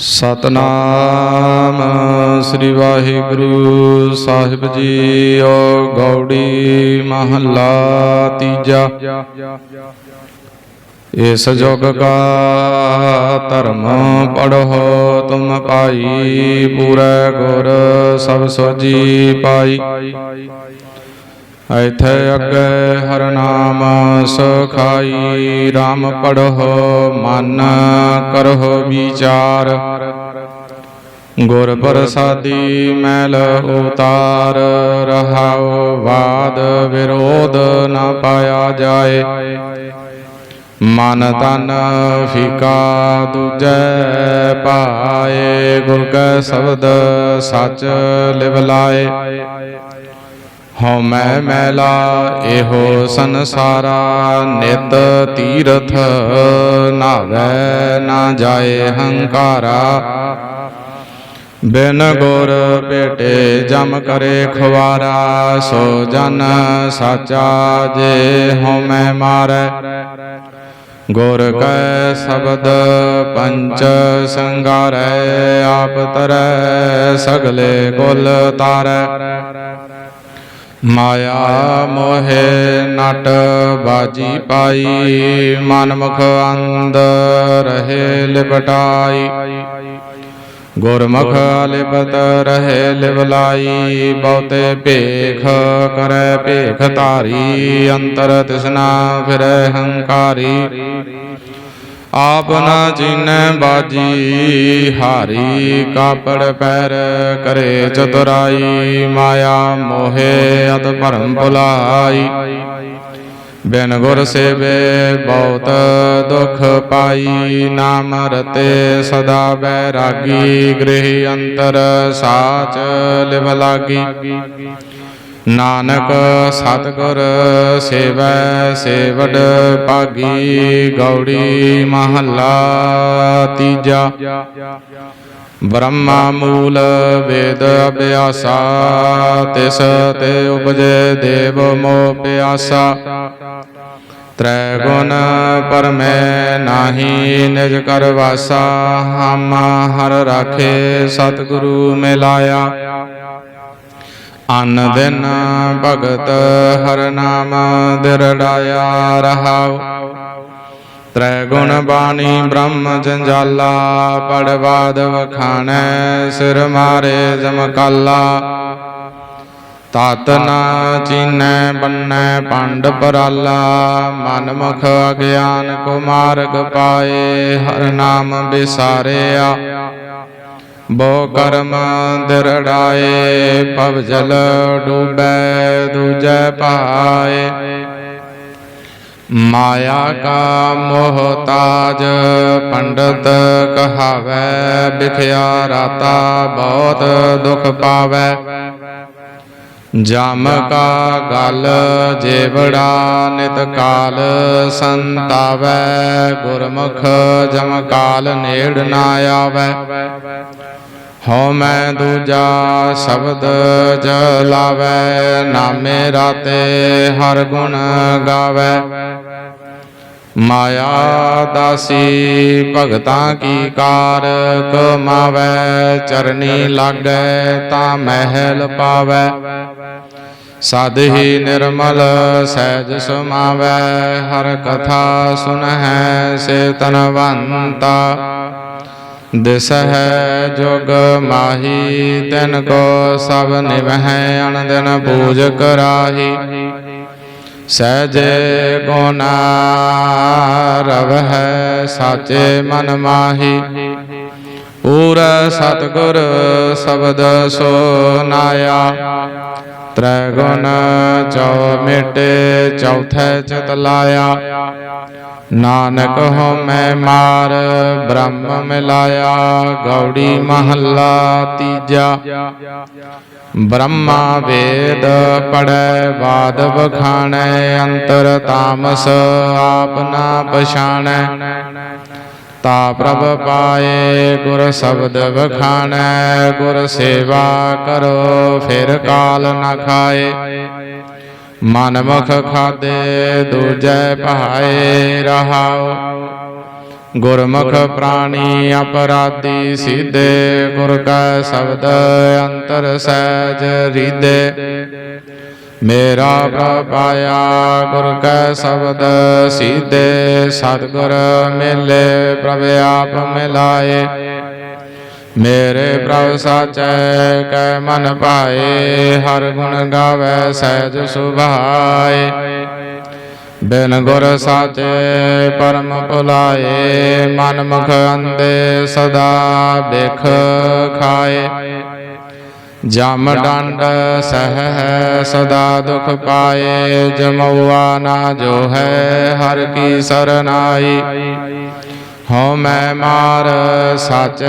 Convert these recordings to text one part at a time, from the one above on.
ਸਤਨਾਮ ਸ੍ਰੀ ਵਾਹਿਗੁਰੂ ਸਾਹਿਬ ਜੀ ਓ ਗੌੜੀ ਮਹੱਲਾ ਤੀਜਾ। ਇਸ ਜੁਗ ਕਾ ਧਰਮ ਪੜੋ ਤੁਮ ਪਾਈ ਪੂਰੇ ਗੁਰ ਸਭ ਸੋਜੀ ਪਾਈ। ਇਥੇ ਅੱਗੇ ਹਰ ਨਾਮ ਸਖਾਈ RAM ਪੜੋ ਮਨ ਕਰੋ ਵਿਚਾਰ। ਗੁਰ ਪ੍ਰਸਾਦੀ ਮੈਲ ਉਤਾਰ, ਰਹਾਉ ਵਾਦ ਵਿਰੋਧ ਨਾ ਪਾਇਆ ਜਾਏ। ਮਨ ਤਨ ਫਿਕਾ ਦੂਜੈ ਪਾਏ, ਗੁਰ ਕੈ ਸ਼ਬਦ ਸੱਚ ਲਿਵ ਲਾਏ। ਹਉ ਮੈਂ ਮੈਲਾ, ਇਹੋ ਸੰਸਾਰਾ, ਨਿਤ ਤੀਰਥ ਨਾਵੇ ਨਾ ਜਾਏ ਹੰਕਾਰਾ। ਬਿਨ ਗੁਰ ਭੇਟੇ ਜਮ ਕਰੇ ਖਵਾਰਾ, ਸੋ ਜਨ ਸਾਚਾ ਜੇ ਹਉ ਮੈਂ ਮਾਰੈ। ਗੁਰ ਕੈ ਸ਼ਬਦ ਪੰਚ ਸੰਗਾਰੈ, ਆਪ ਤਰੈ, ਸਗਲੇ ਕੁਲ ਤਾਰੈ। ਮਾਇਆ ਮੋਹਿ ਨਟ ਬਾਜੀ ਪਾਈ ਮਨ ਮੁਖ ਅੰਧ ਰਹੇ ਲਿਪਟਾਈ। ਗੁਰਮੁਖ ਲਿਪਤ ਰਹੇ ਲਿਵਲਾਈ, ਬਹੁਤੇ ਭੇਖ ਕਰੈ ਭੇਖ ਧਾਰੀ, ਅੰਤਰ ਤਿਸਨਾ ਫਿਰੈ ਹੰਕਾਰੀ। ਆਪ ਨਾ ਚੀਨੈ ਬਾਜੀ, ਹਾਰੀ ਕਾਪੜ ਪੈਰ ਕਰੇ ਚਤੁਰਾਈ, ਮਾਇਆ ਮੋਹਿ ਅਤ ਭਰਮ ਭੁਲਾਈ। ਬਿਨ ਗੁਰ ਸੇਵੇ ਬਹੁਤ ਦੁਖ ਪਾਈ, ਨਾਮ ਰਤੇ ਸਦਾ ਬੈਰਾਗੀ, ਗ੍ਰਹਿ ਅੰਤਰ ਸਾਚ ਲਿਵ ਲਾਗੀ। ਨਾਨਕ ਸਤਿਗੁਰ ਸੇਵੈ ਸੇਵਡ ਭਾਗੀ ਗੌੜੀ ਮਹੱਲਾ ਤੀਜਾ। ਬ੍ਰਹਮਾ ਮੂਲ ਵੇਦ ਅਭਿਆਸਾ, ਤਿਸ ਤੇ ਉਪਜੇ ਦੇਵ ਮੋ ਪਿਆਸਾ। ਤ੍ਰੈ ਗੁਣ ਪਰਮੈ ਨਾਹੀ ਨਿਜ ਕਰ ਵਾਸਾ, ਹਮ ਹਰ ਰਾਖੇ ਸਤਿਗੁਰੂ ਮਿਲਾਇਆ। ਅਨ ਦਿਨ ਭਗਤ ਹਰ ਨਾਮ ਦਿਰੜਾਇਆ ਰਹਾਉ। ਤ੍ਰੈ ਗੁਣ ਬਾਣੀ ਬ੍ਰਹਮ ਜੰਜਾਲਾ, ਪੜਵਾਦ ਵਖਾਣੈ ਸਿਰ ਮਾਰੇ ਜਮਕਾਲਾ ਤਤ ਨਾ ਚੀਨੈ ਬੰਨੈ ਪੰਡ ਪਰਾਲਾ ਮਨ ਮੁਖ ਅਗਿਆਨ ਕੋ ਮਾਰਗ ਪਾਏ, ਹਰ ਨਾਮ ਬਿਸਾਰਿਆ ਬੋ ਕਰਮ ਦਿਰੜਾਏ, ਭਵ ਜਲ ਡੂਬੈ, ਦੂਜੈ ਪਾਏ ਮਾਇਆ ਕਾ ਮੋਹਤਾਜ ਪੰਡਤ ਕਹਾਵੈ ਬਿਖਿਆ ਰਾਤਾ ਬਹੁਤ ਦੁਖ ਪਾਵੈ। ਜਮ ਕਾ ਗਲ ਜੇਵੜਾ ਨਿਤ ਕਾਲ ਸੰਤਾਵੈ ਗੁਰਮੁਖ ਜਮ ਕਾਲ ਨੇੜ ਨਾ ਆਵੈ। ਹਉ ਮੈਂ ਦੂਜਾ ਸ਼ਬਦ ਜਲਾਵੈ ਨਾਮੇ ਰਾਤੇ ਹਰ ਗੁਣ ਗਾਵੈ। ਮਾਇਆ ਦਾਸੀ ਭਗਤਾਂ ਕੀ ਕਾਰ ਕਮਾਵੈ ਚਰਨੀ ਲਾਗੈ ਤਾਂ ਮਹਿਲ ਪਾਵੈ। ਸਦ ਹੀ ਨਿਰਮਲ ਸਹਿਜ ਸੁਮਾਵੈ, ਹਰ ਕਥਾ ਸੁਨਹਿ ਸੇ ਤਨਵੰਤਾ। ਦਿਸ ਹੈ ਜੁਗ ਮਾਹੀ, ਤਿਨ ਕੋ ਸਭ ਨਿਵਹਿ ਅਣ ਪੂਜ ਕਰਾਹੀ। ਸਹਜੇ ਗੁਨਾ ਰਵਹਿ ਸਾਚੇ ਮਨ ਮਾਹੀ। ਪੂਰ ਸਤਗੁਰ ਸ਼ਬਦ ਸੋਨਾਇਆ ਤ੍ਰੈਗੁਣ ਚੌ ਮਿਟੇ ਚੌਥੇ ਚਿਤ ਲਾਇਆ। ਨਾਨਕ ਹੋ ਮੈਂ ਮਾਰ ਬ੍ਰਹਮ ਮਿਲਾਇਆ। ਗੌੜੀ ਮਹੱਲਾ ਤੀਜਾ। ਬ੍ਰਹਮਾ ਵੇਦ ਪੜੈ ਬਾਦ ਬਖਾਣੈ ਅੰਤਰ ਤਾਮਸ ਆਪ ਨਾ ਪਛਾਣੈ। ਤਾ ਪ੍ਰਭ ਪਾਏ, ਗੁਰ ਸ਼ਬਦ ਵਖਾਣੈ, ਗੁਰ ਸੇਵਾ ਕਰੋ, ਫਿਰ ਕਾਲ ਨ ਖਾਏ। ਮਨ ਮੁਖ ਖਾਦੇ, ਦੂਜੈ ਭਾਏ ਰਹਾਉ ਗੁਰਮੁਖ ਪ੍ਰਾਣੀ ਅਪਰਾਧੀ ਸੀਧੇ ਗੁਰ ਕਾ ਸ਼ਬਦ ਅੰਤਰ ਸਹਿਜ ਰੀਦੇ। ਮੇਰਾ ਪ੍ਰਭ ਪਾਇਆ ਗੁਰ ਕਾ ਸ਼ਬਦ, ਸੀਧੇ ਸਤਿਗੁਰ ਮਿਲੇ, ਪ੍ਰਭ ਆਪ ਮਿਲਾਏ। ਮੇਰੇ ਪ੍ਰਭ ਸਾਚੈ, ਕੈ ਮਨ ਭਾਏ, ਹਰ ਗੁਣ ਗਾਵੇ, ਸਹਿਜ ਸੁਭਾਏ। ਬਿਨ ਗੁਰ ਸਾਚੇ ਪਰਮ ਭੁਲਾਏ, ਮਨ ਮੁਖ ਅੰਦੇ ਸਦਾ ਬਿਖ ਖਾਏ। ਜਮ ਡੰਡ ਸਹਿ ਸਦਾ ਦੁਖ ਪਾਏ ਜਮਉਆ ਨਾ ਜੋ ਹੈ ਹਰ ਕੀ ਸਰਨਾਈ ਹਉ ਮੈਂ ਮਾਰ ਸਚ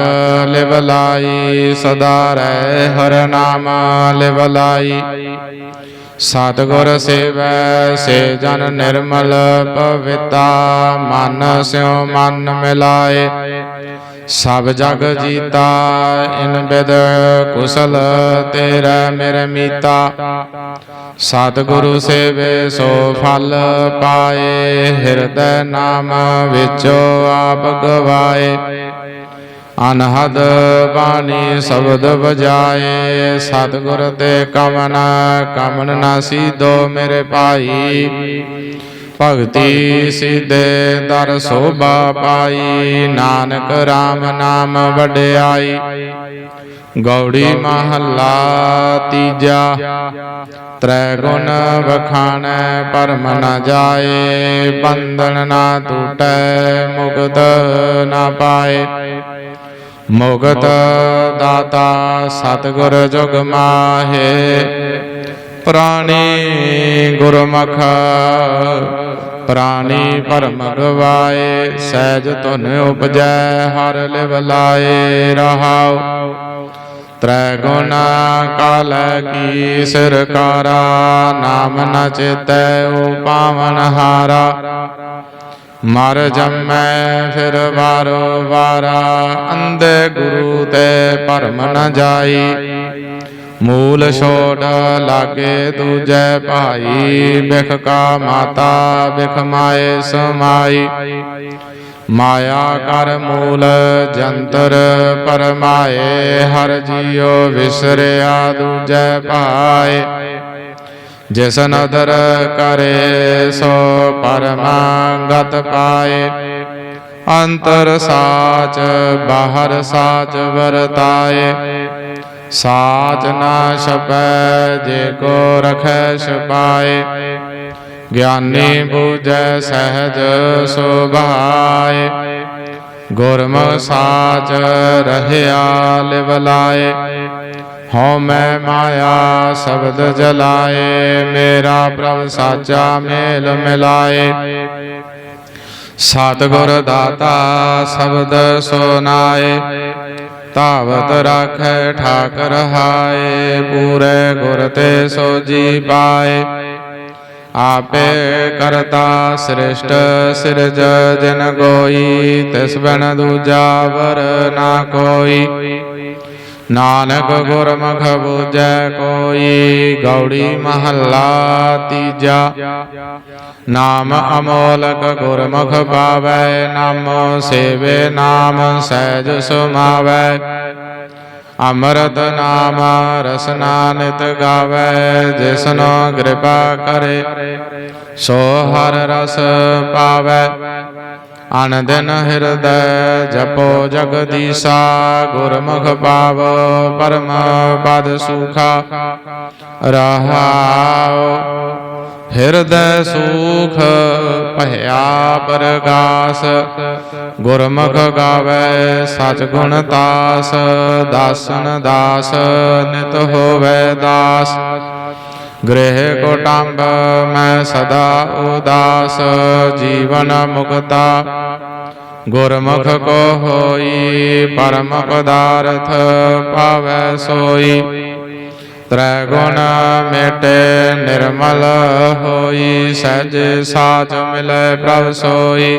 ਲਿਵ ਲਾਈ ਸਦਾ ਰਹਿ ਹਰ ਨਾਮ ਲਿਵ ਲਾਈ ਸਤਿਗੁਰ ਸੇਵੈ ਸੇ ਜਨ ਨਿਰਮਲ ਪਵਿਤਾ ਮਨ ਸਿਉ ਮਨ ਮਿਲਾਏ ਸਭ ਜਗ ਜੀਤਾ, ਇਨ ਬਿਦ ਕੁਸਲ ਤੇਰਾ ਮੇਰੇ ਮੀਤਾ। ਸਤਿਗੁਰੂ ਸੇਵੇ ਸੋ ਫਲ ਪਾਏ, ਹਿਰਦੈ ਨਾਮ ਵਿੱਚੋ ਆਪ ਗਵਾਏ। ਅਨਹਦ ਬਾਣੀ ਸ਼ਬਦ ਵਜਾਏ, ਸਤਿਗੁਰ ਤੇ ਕਮਨ ਕਮਨ ਨਾ ਸੀਦੋ ਮੇਰੇ ਭਾਈ। ਭਗਤੀ ਸਿਧੇ ਦਰ ਸੋਭਾ ਪਾਈ। ਨਾਨਕ RAM ਨਾਮ ਵਡਿਆਈ। ਗੌੜੀ ਮਹੱਲਾ ਤੀਜਾ। ਤ੍ਰੈ ਗੁਣ ਵਖਾਣੈ ਪਰਮ ਨ ਜਾਏ। ਬੰਧਨ ਨਾ ਟੂਟੈ ਮੁਕਤ ਨਾ ਪਾਏ। ਮੁਕਤ ਦਾਤਾ ਸਤਿਗੁਰ ਜੁਗ ਮਾਹੇ। ਪ੍ਰਾਣੀ ਗੁਰਮੁਖ, ਪ੍ਰਾਣੀ ਪਰਮ ਗਵਾਏ, ਸਹਿਜ ਧੁਨ ਉਪਜੈ, ਹਰ ਲਿਵ ਲਾਏ ਰਹਾਉ। ਤ੍ਰੈ ਗੁਣਾ ਕਾਲ ਕੀ ਸਰਕਾਰਾ ਨਾਮ ਨ ਚੇਤੈ ਓ ਪਾਵਨ ਹਾਰਾ। ਮਰ ਜੰਮੈ ਫਿਰ ਵਾਰੋ ਵਾਰਾ ਅੰਦੇ ਗੁਰੂ ਤੇ ਭਰਮ ਨ ਜਾਈ। ਮੂਲ ਛੋੜ ਲਾਗੇ ਦੂਜੈ ਭਾਈ, ਬਿਖ ਕਾ ਮਾਤਾ, ਬਿਖ ਮਾਏ ਸਮਾਈ। ਮਾਇਆ ਕਰ ਮੂਲ ਜੰਤਰ ਪਰਮਾਏ, ਹਰ ਜੀਉ ਵਿਸਰਿਆ ਦੂਜੈ ਭਾਏ। ਜਿਸ ਨਦਰ ਕਰੇ, ਸੋ ਪਰਮਾਗਤ ਪਾਏ। ਅੰਤਰ ਸਾਚ, ਬਾਹਰ ਸਾਚ ਵਰਤਾਏ। ਸਾਚ ਨਾ ਛਪੈ ਜੇ ਕੋ ਰਖੈ ਛਪਾਏ ਗਿਆਨੀ ਬੂਝੈ ਸਹਿਜ ਸੁਭਾਏ। ਗੁਰਮੁਖ ਸਾਚ ਰਹਿਆ ਲਿਵ ਲਾਏ। ਹਉ ਮੈਂ ਮਾਇਆ ਸ਼ਬਦ ਜਲਾਏ। ਮੇਰਾ ਪ੍ਰਭ ਸਾਚਾ ਮੇਲ ਮਿਲਾਏ। ਸਤਿਗੁਰ ਦਾਤਾ ਸ਼ਬਦ ਸੁਨਾਏ ਤਾਵਤ ਰਾਖੈ ਠਾਕਰ ਹਾਏ, ਪੂਰੇ ਗੁਰ ਤੇ ਸੋਜੀ ਪਾਏ। ਆਪੇ ਕਰਤਾ ਸ੍ਰਿਸ਼ਟ ਸਿਰਜ, ਜਨ ਗੋਈ ਤਿਸ ਬਿਨ ਦੂਜਾ ਵਰ ਨਾ ਕੋਈ। ਨਾਨਕ ਗੁਰਮੁਖ ਬੂਝੈ ਕੋਈ, ਗੌੜੀ ਮਹੱਲਾ ਤੀਜਾ। ਨਾਮ ਅਮੋਲਕ ਗੁਰਮੁਖ ਪਾਵੈ, ਨਾਮੋ ਸੇਵੇ ਨਾਮ ਸਹਿਜ ਸੁਮਾਵੈ। ਅੰਮ੍ਰਿਤ ਨਾਮ ਰਸਨਾ ਨਿਤ ਗਾਵੈ, ਜਿਸਨੋ ਕਿਰਪਾ ਕਰੇ, ਸੋ ਹਰ ਰਸ ਪਾਵੈ। ਅਨ ਦਿਨ ਹਿਰਦੈ, ਜਪੋ ਜਗਦੀਸਾ, ਗੁਰਮੁਖ ਪਾਵ ਪਰਮ ਪਦ ਸੁਖਾ। ਰਹਾਉ, ਹਿਰਦੈ ਸੂਖ, ਭਇਆ ਪ੍ਰਗਾਸ। ਗੁਰਮੁਖ ਗਾਵੇ ਸਚ ਗੁਣ ਤਾਸ, ਦਾਸਨ ਦਾਸ, ਨਿਤ ਹੋਵੇ ਦਾਸ। ਗ੍ਰਹਿ ਕੋਟੰਬ ਮੈਂ ਸਦਾ ਉਦਾਸ ਜੀਵਨ ਮੁਕਤਾ ਗੁਰਮੁਖ ਕੋ ਹੋਈ ਪਰਮ ਪਦਾਰਥ ਪਾਵੈ ਸੋਈ ਤ੍ਰੈ ਗੁਣ ਮੇਟੇ ਨਿਰਮਲ ਹੋਈ ਸਜ ਸਾਚ ਮਿਲੇ ਪ੍ਰਭ ਸੋਈ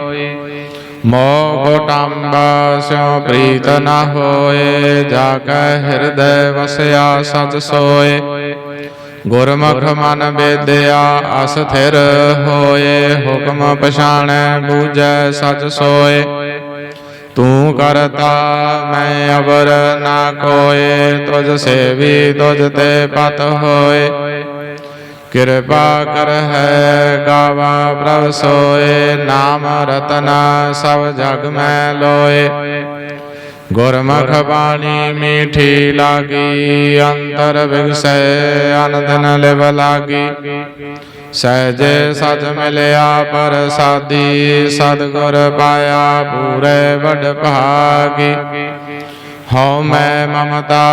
ਮੋਹ ਕੋਟੰਬ ਸਿਉ ਪ੍ਰੀਤ ਨ ਹੋਏ ਜਾ ਕੈ ਹਿਰਦੈ ਵਸਿਆ ਸਤ ਸੋਏ ਗੁਰਮੁਖ ਮਨ ਬੇਦਿਆ ਅਸਥਿਰ ਹੋਏ, ਹੁਕਮ ਪਛਾਣੈ, ਬੂਝੈ, ਸਚ ਸੋਏ। ਤੂੰ ਕਰਤਾ, ਮੈਂ ਅਵਰ ਨਾ ਕੋਏ ਤੁਝ ਸੇਵੀ, ਤੁਝ ਤੇ ਪਤ ਹੋਏ। ਕਿਰਪਾ ਕਰ ਹੈ, ਗਾਵਾ ਪ੍ਰਭ ਸੋਏ, ਨਾਮ ਰਤਨਾ ਸਭ ਜਗ ਮੈਂ ਲੋਏ। ਗੁਰਮੁਖ ਬਾਣੀ ਮੀਠੀ ਲਾਗੀ, ਅੰਤਰ ਵਿਗਸੈ, ਅਨੰਦਨ ਲਿਵ ਲਾਗੀ। ਸਹਿਜੇ ਸਚ ਮਿਲਿਆ ਪ੍ਰਸਾਦੀ ਸਤਿਗੁਰ ਪਾਇਆ ਪੂਰੇ ਵਡ ਭਾਗੀ। ਹਉ ਮੈਂ ਮਮਤਾ,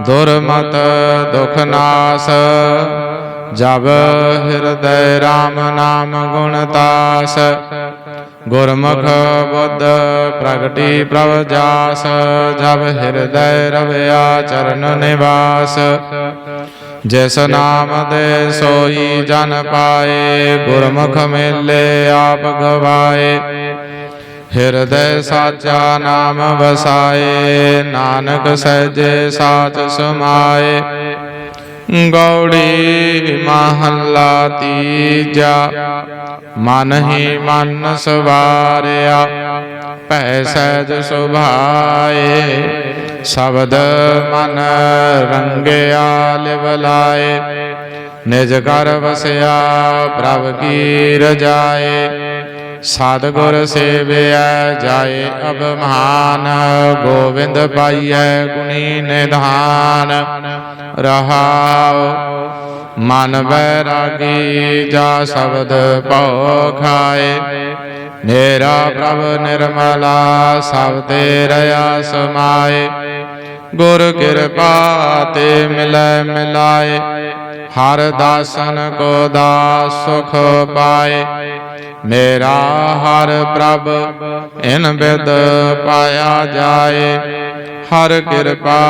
ਦੁਰਮਤ, ਦੁਖ ਨਾਸ। ਜਬ ਹਿਰਦੈ RAM ਨਾਮ ਗੁਣ ਤਾਸ। ਗੁਰਮੁਖ ਬੁੱਧ ਪ੍ਰਗਟੀ ਪ੍ਰਭ ਜਾਸ, ਜਬ ਹਿਰਦੈ ਰਵਿਆ ਚਰਨ ਨਿਵਾਸ। ਜਿਸ ਨਾਮ ਦੇ ਸੋਈ ਜਨ ਪਾਏ, ਗੁਰਮੁਖ ਮੇਲੇ ਆਪ ਗਵਾਏ। ਹਿਰਦੈ ਸਾਚਾ ਨਾਮ ਵਸਾਏ, ਨਾਨਕ ਸਹਿਜੇ ਸਾਚ ਸਮਾਏ। ਗੌੜੀ ਮਹੱਲਾ ਤੀਜਾ ਮਨ ਹੀ ਮਨ ਸਵਾਰਿਆ ਭੈ ਸਹਿਜ ਸੁਭਾਏ ਸ਼ਬਦ ਮਨ ਰੰਗਿਆ ਲਿਵਲਾਏ ਨਿਜ ਘਰ ਵਸਿਆ ਪ੍ਰਭ ਕੀ ਰਜਾਏ ਸਤਿਗੁਰ ਸੇਵਿਆ ਜਾਏ ਅਬਮਾਨ ਗੋਬਿੰਦ ਪਾਈਐ ਗੁਣੀ ਨਿਧਾਨ ਰਹਾਉ ਮਨ ਵੈਰਾਗੀ ਜਾ ਸ਼ਬਦ ਭਉ ਖਾਏ। ਮੇਰਾ ਪ੍ਰਭ ਨਿਰਮਲਾ ਸਭ ਤੇ ਰਿਆ ਸਮਾਏ। ਗੁਰ ਕਿਰਪਾ ਤੇ ਮਿਲੈ ਮਿਲਾਏ। ਹਰ ਦਾਸਨ ਕੋ ਦਾਸ ਸੁਖ ਪਾਏ। ਮੇਰਾ ਹਰ ਪ੍ਰਭ ਇਨ ਬਿਦ ਪਾਇਆ ਜਾਏ। ਹਰ ਕਿਰਪਾ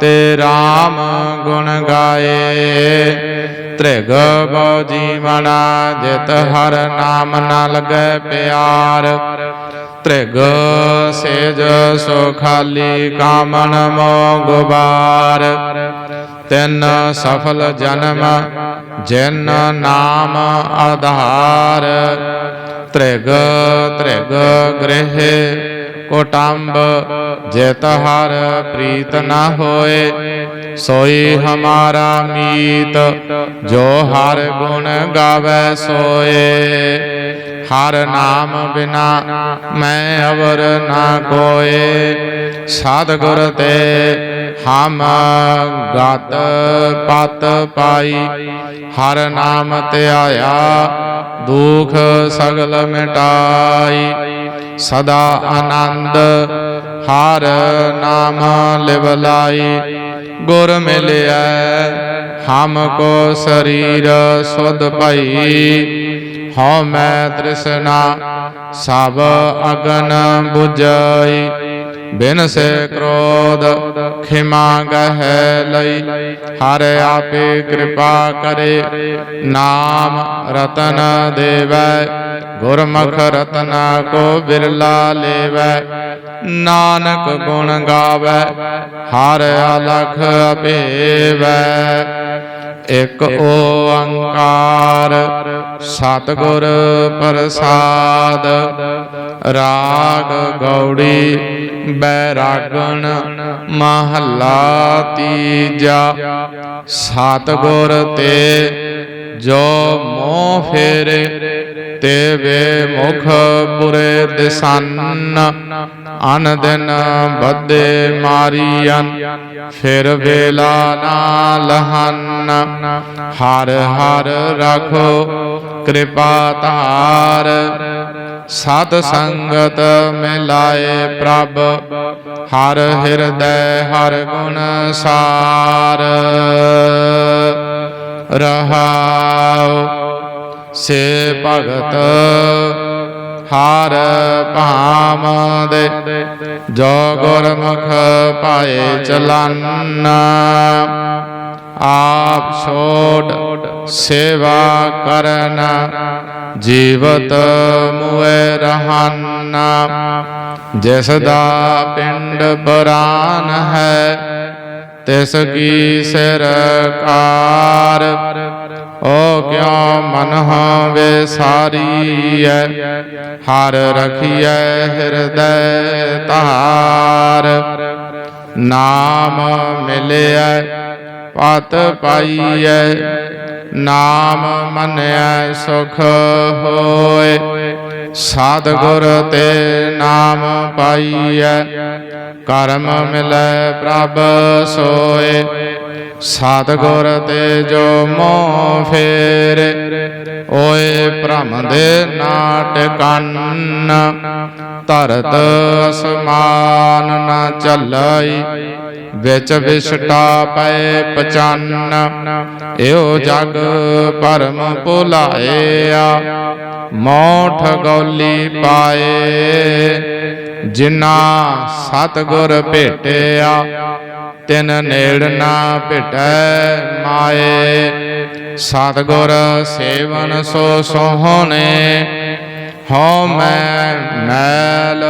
ਤੇ RAM ਗੁਣ ਗਾਏ। ਤ੍ਰਿਗ ਬਉ ਜੀਵਨਾ ਜਿਤ ਹਰ ਨਾਮ ਨ ਲਗੈ ਪਿਆਰ। ਤ੍ਰਿਗ ਸੇਜ ਸੋ ਖਾਲੀ ਕਾਮਨ ਮੋ ਗੁਬਾਰ। ਤਿਨ ਸਫਲ ਜਨਮ ਜਿਨ ਨਾਮ ਆਧਾਰ। ਤ੍ਰਿਗ ਤ੍ਰਿਗ ਗ੍ਰਹਿ ਕੋਟੰਬ ਜਿਤ ਹਰ ਪ੍ਰੀਤ ਨਾ ਹੋਏ, ਸੋਈ ਹਮਾਰਾ ਮੀਤ, ਜੋ ਹਰ ਗੁਣ ਗਾਵੇ ਸੋਏ। ਹਰ ਨਾਮ ਬਿਨਾ ਮੈਂ ਅਵਰ ਨਾ ਕੋਏ। ਸਤਿਗੁਰ ਤੇ ਹਮ ਗਤ ਪਤ ਪਾਈ। ਹਰ ਨਾਮ ਧਿਆਇਆ ਦੁਖ ਸਗਲ ਮਿਟਾਈ। ਸਦਾ ਆਨੰਦ, ਹਰ ਨਾਮ ਲਿਵ ਗੁਰ ਮਿਲਿਆ ਹਮ ਕੋ ਸਰੀਰ ਸੁਧ ਭਈ, ਹਉ ਮੈਂ ਤ੍ਰਿਸ਼ਨਾ, ਸਭ ਅਗਨ 부ਝਈ ਬਿਨ ਕ੍ਰੋਧ ਖਿਮਾ ਗਹਿ ਲਈ ਹਰ ਆਪੇ ਕਿਰਪਾ ਕਰੇ ਨਾਮ ਰਤਨ ਦੇਵੈ ਗੁਰਮੁਖ ਰਤਨਾ ਕੋ ਬਿਰਲਾ ਲੇਵੈ ਨਾਨਕ ਗੁਣ ਗਾਵੈ ਹਰ ਅਲਖ ਅਭੇਵੈ ਇਕ ਓੰਕਾਰ ਸਤਿਗੁਰ ਪ੍ਰਸਾਦ ਰਾਗ ਗੌੜੀ ਬੈਰਾਗਣ ਮਹੱਲਾ ਤੀਜਾ ਸਤਿਗੁਰ ਤੇ ਜੋ ਮੋਹ ਫੇਰੇ ਤੇ ਵੇ ਮੁਖ ਬੁਰੇ ਦਿਸਨ ਅਨ ਦਿਨ ਬੱਦੇ ਮਾਰੀਆਂ ਫਿਰ ਵੇਲਾ ਨਾ ਲਹਨ, ਹਰ ਹਰ ਰਖੋ ਕਿਰਪਾ ਧਾਰ। ਸਤ ਸੰਗਤ ਮਿਲਾਏ ਪ੍ਰਭ, ਹਰ ਹਿਰਦੈ ਹਰ ਗੁਣ ਸਾਰ। ਰਹਾਉ ਸੇ ਭਗਤ ਹਾਰ ਭਾਮ ਦੇ ਜੋ ਗੁਰਮੁਖ ਪਾਏ ਚਲਨ, ਆਪ ਛੋੜ ਸੇਵਾ ਕਰਨ, ਜੀਵਤ ਮੁਏ ਰਹਨ। ਜਿਸ ਦਾ ਪਿੰਡ ਬਰਾਨ ਹੈ, ਤਿਸ ਕੀ ਸਰਕਾਰ ਓ ਕਿਉ ਮਨ ਵਿਸਾਰੀਐ ਹਰ ਰਖੀਐ ਹਿਰਦੈ ਧਾਰ। ਨਾਮ ਮਿਲਿਐ, ਪਤ ਪਾਈਐ, ਨਾਮ ਮੰਨਿਐ ਸੁਖ ਹੋਏ। ਸਾਧ ਤੇ ਨਾਮ ਪਾਈਐ, ਕਰਮ ਮਿਲੈ ਪ੍ਰਭ ਸੋਏ। ਸਤਿਗੁਰ ਤੇ ਜੋ ਮੋਹ ਫੇਰੇ, ਓਏ ਭ੍ਰਮ ਦੇ ਨਾਟ ਕੰਨ, ਧਰਤ ਅਸਮਾਨ ਨਾ ਚੱਲਈ, ਵਿੱਚ ਵਿਸ਼ਟਾ ਪਏ ਪਚੰਨ, ਇਹੋ ਜਗ ਭਰਮ ਭੁਲਾਇਆ, ਮੋਠ ਗੌਲੀ ਪਾਏ ਜਿਨਾ ਸਤਿਗੁਰ ਭੇਟਿਆ ਤਿਨ ਨੇੜ ਨਾ ਭਿਟੈ ਮਾਏ। ਸਤਿਗੁਰ ਸੇਵਨ ਸੋ ਸੋਹਣੇ, ਹਉ ਮੈਂ ਮੈਲ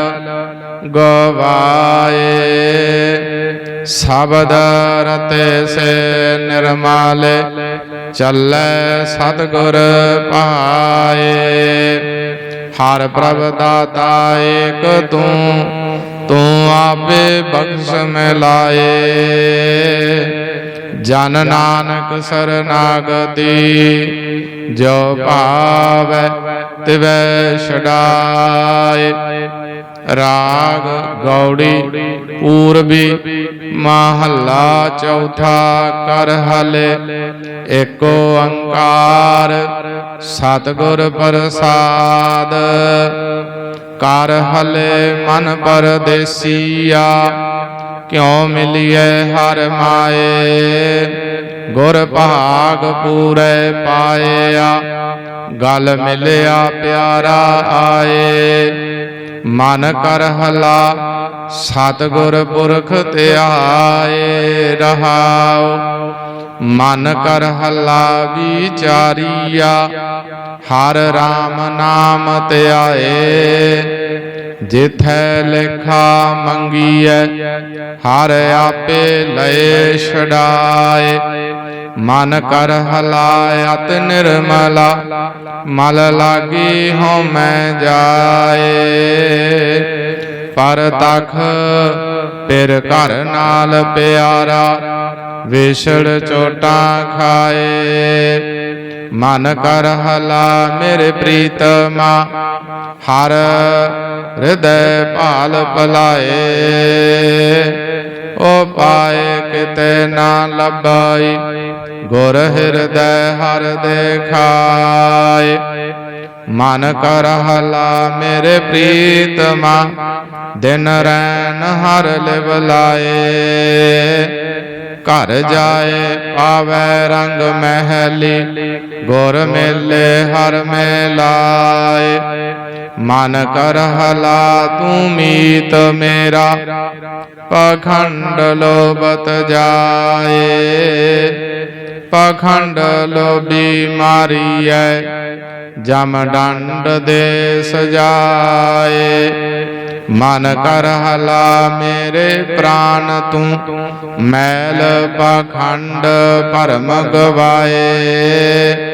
ਗਵਾਏ। ਸ਼ਬਦ ਰਤੇ ਸੇ ਨਿਰਮਾਲੇ ਚੱਲੈ ਸਤਿਗੁਰ ਪਾਏ। ਹਰ ਪ੍ਰਭ ਦਾਤਾ ਏਕ ਤੂੰ ਤੂੰ ਆਪੇ ਬਖਸ਼ ਮਿਲਾਏ ਜਨ ਨਾਨਕ ਸਰਨਾਗਤੀ ਜੋ ਭਾਵੈ ਤਿਵੈ ਛਡਾਏ। ਰਾਗ, ਗੌੜੀ, ਪੂਰਬੀ, ਮਹੱਲਾ, ਚੌਥਾ ਕਰ ਹਲੇ ਏਕੋ ਓੰਕਾਰ ਸਤਿਗੁਰ ਪ੍ਰਸਾਦ। ਕਰ ਹਲੇ ਮਨ ਪਰਦੇਸੀਆ, ਕਿਉ ਮਿਲਿਐ ਹਰ ਮਾਏ? ਗੁਰ ਭਾਗ ਪੂਰੇ ਪਾਇਆ, ਗਲ ਮਿਲਿਆ ਪਿਆਰਾ ਆਏ। ਮਨ ਕਰ ਹਲਾ ਸਤਿਗੁਰ ਪੁਰਖ ਧਿਆਏ ਰਹਾਉ ਮਨ ਕਰ ਹਲਾ ਵਿਚਾਰੀਆ ਹਰ RAM ਨਾਮ ਧਿਆਏ ਜਿਥੈ ਲਿਖਾ ਮੰਗੀਐ ਹਰ ਆਪੇ ਲਏ ਛਡਾਏ। ਮਨ ਕਰ ਹਲਾਇਤ ਨਿਰਮਲਾ, ਮਲ ਲਾਗੀ ਹਉ ਮੈਂ ਜਾਏ। ਪਰ ਤਖ ਪਿਰ ਘਰ ਨਾਲ ਪਿਆਰਾ, ਵਿਛੜ ਚੋਟਾਂ ਖਾਏ। ਮਨ ਕਰ ਹਲਾ ਮੇਰੇ ਪ੍ਰੀਤਮਾ, ਹਰ ਹਿਰਦੈ ਭਾਲ ਭਲਾਏ। ਓ ਪਾਏ ਕਿਤੇ ਨਾ ਲੱਭਾਈ। ਗੁਰ ਹਿਰਦੈ ਹਰ ਦੇਖਾਏ ਮਨ ਕਰ ਹਲਾ ਮੇਰੇ ਪ੍ਰੀਤਮਾ, ਦਿਨ ਰੈਨ ਹਰ ਲਿਵ ਲਾਏ। ਘਰ ਜਾਏ ਪਾਵੈ ਰੰਗ ਮਹਿਲੀ, ਗੁਰ ਮੇਲੇ ਹਰ ਮੇਲਾਏ। ਮਨ ਕਰ ਹਲਾ ਤੂੰ ਮੀਤ ਮੇਰਾ ਪਖੰਡ ਲੋਬਤ ਜਾਏ ਪਖੰਡ ਲੋਭੀ ਮਾਰੀਐ ਜਮ ਡੰਡ ਦੇ ਸਜਾਏ ਮਨ ਕਰ ਹਲਾ ਮੇਰੇ ਪ੍ਰਾਨ ਤੂੰ ਮੈਲ ਪਖੰਡ ਭਰਮ ਗਵਾਏ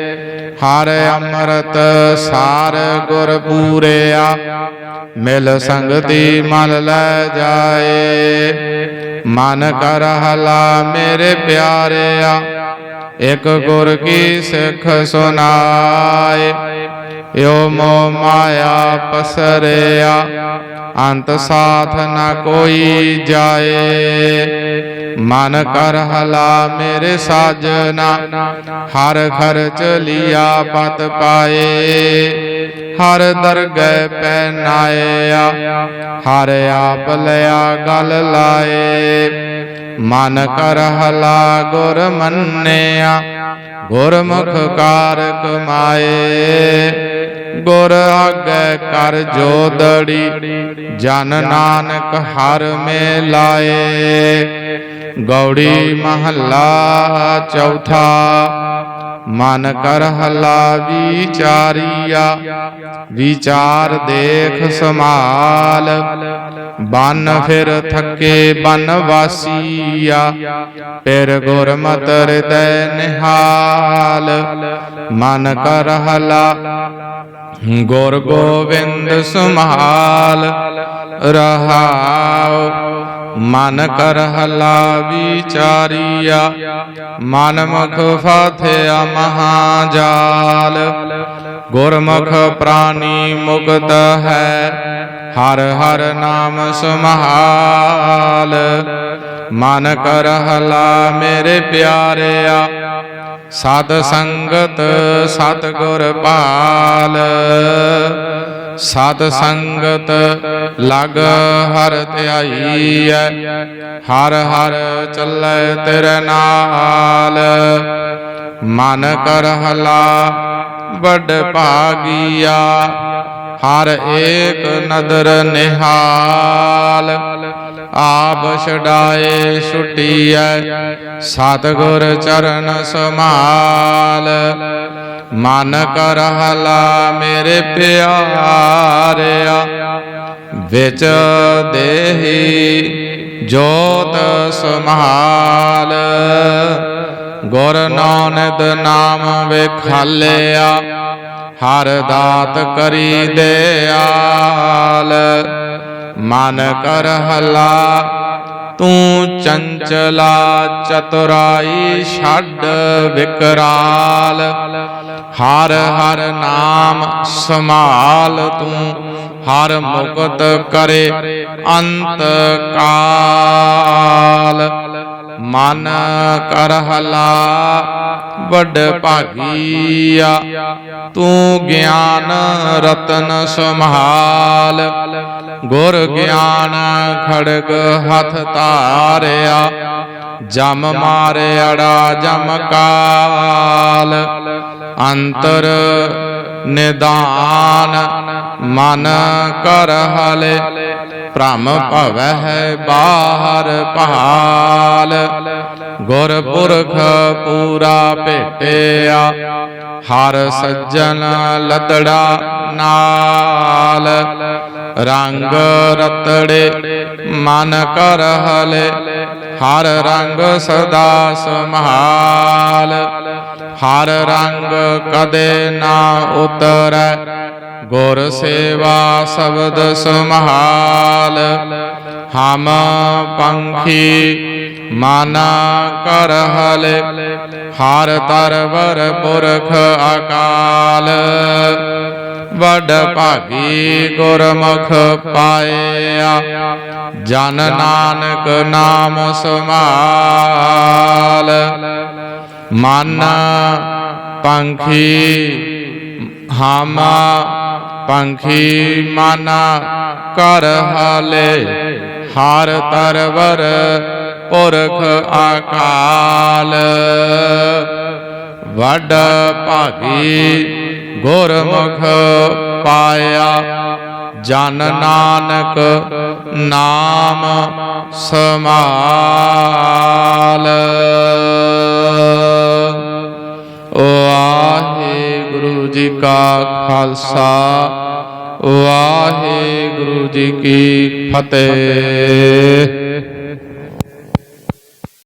ਹਰ ਅੰਮ੍ਰਿਤ, ਸਾਰ ਗੁਰ ਪੂਰਿਆ, ਮਿਲ ਸੰਗਤੀ ਮਲ ਲੈ ਜਾਏ। ਮਨ ਕਰ ਹਲਾ ਮੇਰੇ ਪਿਆਰਿਆ, ਇਕ ਗੁਰ ਕੀ ਸਿੱਖ ਸੁਨਾਏ। ਓ ਮੋ ਮਾਇਆ ਪਸਰਿਆ, ਅੰਤ ਸਾਥ ਨ ਕੋਈ ਜਾਏ। ਮਨ ਕਰ ਹਲਾ ਮੇਰੇ ਸਾਜਨਾ, ਹਰ ਖਰਚ ਲਿਆ ਪਤ ਪਾਏ। ਹਰ ਦਰਗਹਿ ਪੈ ਨਾਇਆ ਹਰ ਆਪ ਲਿਆ ਗਲ ਲਾਏ। ਮਨ ਕਰ ਹਲਾ ਗੁਰ ਮੰਨਿਆ, ਗੁਰਮੁਖ ਕਾਰ ਕਮਾਏ। ਗੁਰ ਆਗੇ ਕਰ ਜੋਦੜੀ ਜਨ ਨਾਨਕ ਹਰ ਮੇ ਲਾਏ ਗੌੜੀ ਮਹੱਲਾ ਚੌਥਾ ਮਨ ਕਰ ਹਲਾ ਵਿਚਾਰੀਆ ਵਿਚਾਰ ਦੇਖ ਸਮਾਲ ਬਨ ਫਿਰ ਥੱਕੇ ਬਨ ਵਾਸੀਆ ਫਿਰ ਗੁਰਮਤਿ ਹਿਰਦੈ ਨਿਹਾਲ ਮਨ ਕਰ ਹਲਾ ਗੁਰ ਗੋਬਿੰਦ ਸੁਮਹਾਲ ਰਹਾਉ ਮਨ ਕਰ ਹਲਾ ਵਿਚਾਰੀਆ ਮਨ ਮੁਖ ਫਾਥਿਆ ਮਹਾਜਾਲ। ਗੁਰਮੁਖ ਪ੍ਰਾਨੀ ਮੁਕਤ ਹੈ, ਹਰ ਹਰ ਨਾਮ ਸੁਮਹਾਲ ਮਨ ਕਰ ਹਲਾ ਮੇਰੇ ਪਿਆਰਿਆ ਸਤ ਸੰਗਤ ਸਤ ਗੁਰ ਪਾਲ। ਸਤ ਸੰਗਤ ਲਗ ਹਰ ਧਿਆਈਐ, ਹਰ ਹਰ ਚੱਲੈ ਤੇਰੇ ਨਾਲ। ਮਨ ਕਰ ਹਲਾ ਵੱਡ ਭਾਗੀਆ, ਹਰ ਏਕ ਨਦਰ ਨਿਹਾਲ। ਆਪ ਛਡਾਏ ਛੁਟੀਐ। ਸਤਿਗੁਰ ਚਰਨ ਸਮਾਲ ਮਨ ਕਰ ਹਲਾ ਮੇਰੇ ਪਿਆਰਿਆ। ਵਿੱਚ ਦੇਹੀ ਜੋਤ ਸਮਾਲ ਗੁਰ ਨਾਨਕ ਨਾਮ ਵੇਖਾਲਿਆ। ਹਰ ਦਾਤ ਕਰੀ ਦਿਆਲ। ਮਨ ਕਰ ਹਲਾ, ਤੂੰ ਚੰਚਲਾ ਚਤੁਰਾਈ ਛੱਡ ਵਿਕਰਾਲ। ਹਰ ਹਰ ਨਾਮ ਸੰਭਾਲ ਤੂੰ, ਹਰ ਮੁਕਤ ਕਰੇ ਅੰਤ ਕਾਲ ਮਨ ਕਰ ਹਲਾ, ਵੱਡ ਭਾਗੀਆ, ਤੂੰ ਗਿਆਨ ਰਤਨ ਸੰਭਾਲ। ਗੁਰ ਗਿਆਨ ਖੜਗ ਹੱਥ ਧਾਰਿਆ, ਜਮ ਮਾਰਿਆੜਾ ਜਮ ਕਾਲ। ਅੰਤਰ ਨਿਦਾਨ ਮਨ ਕਰ ਹਲੇ, ਭ੍ਰਮ ਭਵਹਿ ਬਾਹਰ ਪਹਾਲ ਗੁਰ ਪੁਰਖ ਪੂਰਾ ਭੇਟਿਆ, ਹਰ ਸੱਜਣ ਲਤੜਾ ਨਾਲ। ਰੰਗ ਰਤੜੇ ਮਨ ਕਰ ਹਲੇ, ਹਰ ਰੰਗ ਸਦਾ ਸੰਭਾਲ। ਹਰ ਰੰਗ ਕਦੇ ਨਾ ਉਤਰੈ। ਗੁਰ ਸੇਵਾ ਸ਼ਬਦ ਸੰਭਾਲ। ਹਮ ਪੰਖੀ ਮਾਨਾ ਕਰ ਹਲੇ। ਹਰ ਤਰਵਰ ਪੁਰਖ ਅਕਾਲ। ਵੱਡ ਭਾਗੀ ਗੁਰਮੁਖ ਪਾਇਆ। ਜਨ ਨਾਨਕ ਨਾਮ ਸਮਾਲ ਮਨ ਪੰਖੀ ਹਾਮਾ ਪੰਖੀ ਮਨ ਕਰ ਹਾਲੇ ਹਰ ਤਰਵਰ ਪੁਰਖ ਅਕਾਲ ਵੱਡ ਭਾਗੀ ਗੁਰਮੁਖ ਪਾਇਆ ਜਨ ਨਾਨਕ ਨਾਮ ਸਮਾਲ ਵਾਹਿਗੁਰੂ ਜੀ ਕਾ ਖਾਲਸਾ ਵਾਹਿਗੁਰੂ ਜੀ ਕੀ ਫਤਿਹ।